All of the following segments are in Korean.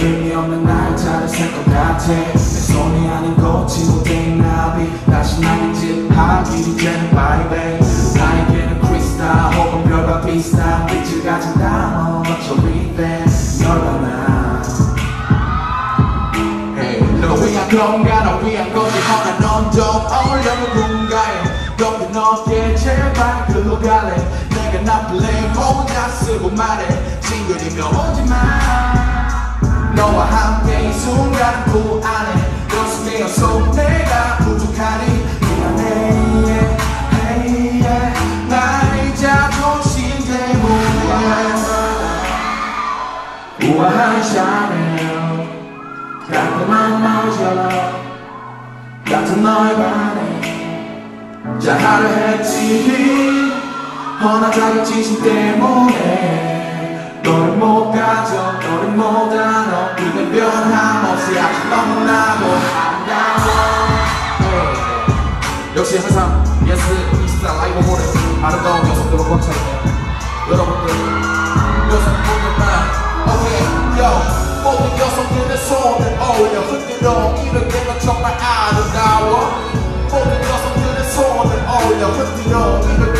의미 없는 날 잘을 셀것 같아. 내 손이 아닌 꽃이 못된 나비. 다시 나의 집하기 이제는 바이베 나에게는 크리스탈 혹은 별과 비슷한 빛을 가진 단어 어쩌리 돼 너와 나 Hey, 너 위한 건가 너 위한 거지 허나 넌좀 어울려 누군가에. 옆에 너게 제발 글로 갈래. 내가 나쁠래 혼자 쓰고 말해. 싱글이면 오지마 너와 함께 이 순간을 구안해 가슴에 어서 내가 부족하니 미안해 yeah, hey, yeah. 나의 자존심 때문에. 우아한 샤넬 깔끔한 마우절러 같은 너의 반에 자하려 했지. 허나 자격지심 때문에 못 가져 너를 못 알아 그대 변함없이 아직 너무나도 아름다워 역시 항상 예스 24 라이브 모레 아름다운 여성들로 꽉 차있네요 여러분들 여성분들만 오케이 요 모든 여성들의 손을 어울려. 흔들어. 이럴 때가 정말 아름다워. 모든 여성들의 손을 어울려. 흔들어. 때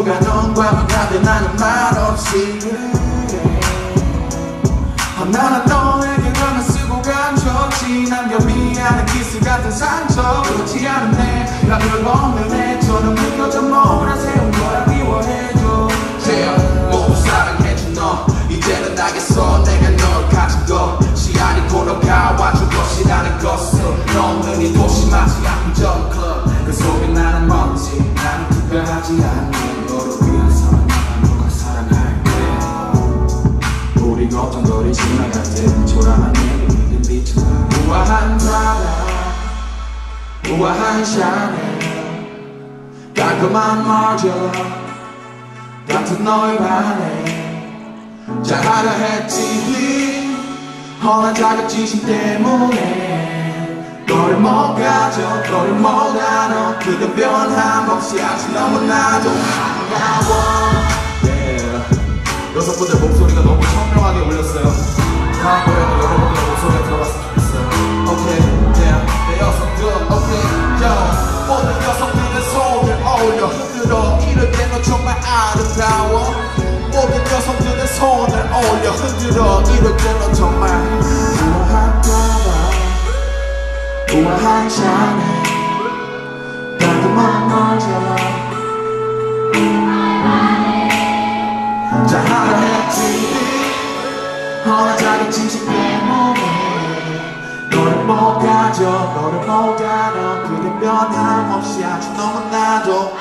넌과 만나대 나는 말없이. 나는 너에게 가면 쓰고 감췄지. 남겨 미안한 키스 같은 상처 그렇지 않은 내가 별거 없는 애처럼 느껴져. 몰아 세운 거라 미워해줘. yeah, 모두 사랑해준 너. 이제는 알겠어. 내가 널 가진 것이 아니고 너가 와준 것이라는 것을 너는 이 도심하지 않은 저 클럽 그 속에 나는 먼지. 나는 투표하지 않는 우리 걷던 거리 지나갈 때 초라한 내게 믿은 빛은 우아한 바다 우아한 샤넬 깔끔한 마저 같은 너의 반에. 잘하려 했지 허나 자격지심 때문에. 너를 못 가져 너를 못 알아 그대 변함 없이 아직 너무나도. 아름다워 yeah. 여성분들 목소리 어울려 흔들어 이럴 때너 정말 우아한 바다, 우아한 샤넬, 따뜻한 너처럼 잘하려 했지 허나 자격지심 때문에. 너를 못 가져 너를 못 알아 그대 변함없이 아주 너무나도